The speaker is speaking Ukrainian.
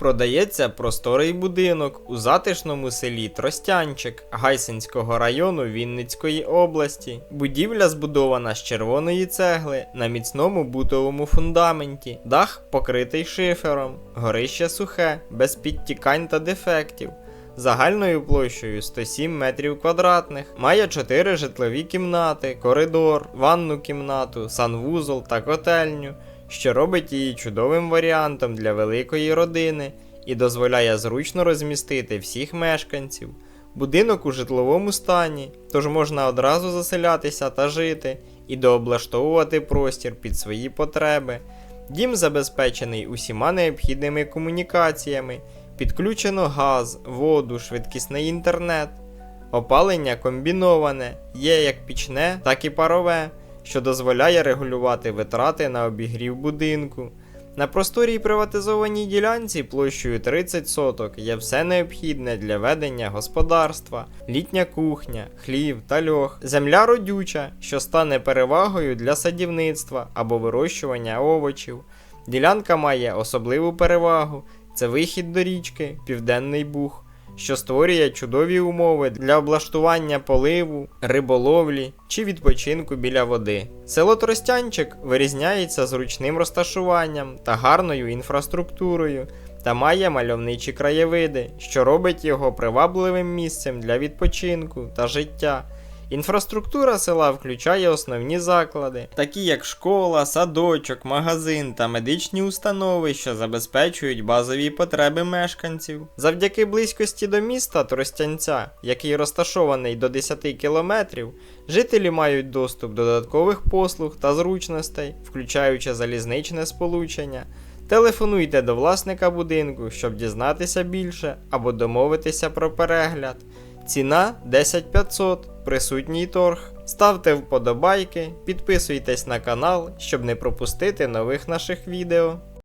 Продається просторий будинок у затишному селі Тростянчик Гайсинського району Вінницької області. Будівля збудована з червоної цегли на міцному бутовому фундаменті, дах покритий шифером, горище сухе, без підтікань та дефектів. Загальною площею 107 метрів квадратних, має 4 житлові кімнати, коридор, ванну кімнату, санвузол та котельню, що робить її чудовим варіантом для великої родини і дозволяє зручно розмістити всіх мешканців. Будинок у житловому стані, тож можна одразу заселятися та жити і дооблаштовувати простір під свої потреби. Дім забезпечений усіма необхідними комунікаціями, підключено газ, воду, швидкісний інтернет. Опалення комбіноване, є як пічне, так і парове, що дозволяє регулювати витрати на обігрів будинку. На просторій приватизованій ділянці площею 30 соток є все необхідне для ведення господарства, літня кухня, хлів та льох, земля родюча, що стане перевагою для садівництва або вирощування овочів. Ділянка має особливу перевагу це вихід до річки, Південний Буг, що створює чудові умови для облаштування поливу, риболовлі чи відпочинку біля води. Село Тростянчик вирізняється зручним розташуванням та гарною інфраструктурою та має мальовничі краєвиди, що робить його привабливим місцем для відпочинку та життя. Інфраструктура села включає основні заклади, такі як школа, садочок, магазин та медичні установи, що забезпечують базові потреби мешканців. Завдяки близькості до міста Тростянця, який розташований до 10 кілометрів, жителі мають доступ до додаткових послуг та зручностей, включаючи залізничне сполучення. Телефонуйте до власника будинку, щоб дізнатися більше або домовитися про перегляд. Ціна 10500, присутній торг. Ставте вподобайки, підписуйтесь на канал, щоб не пропустити нових наших відео.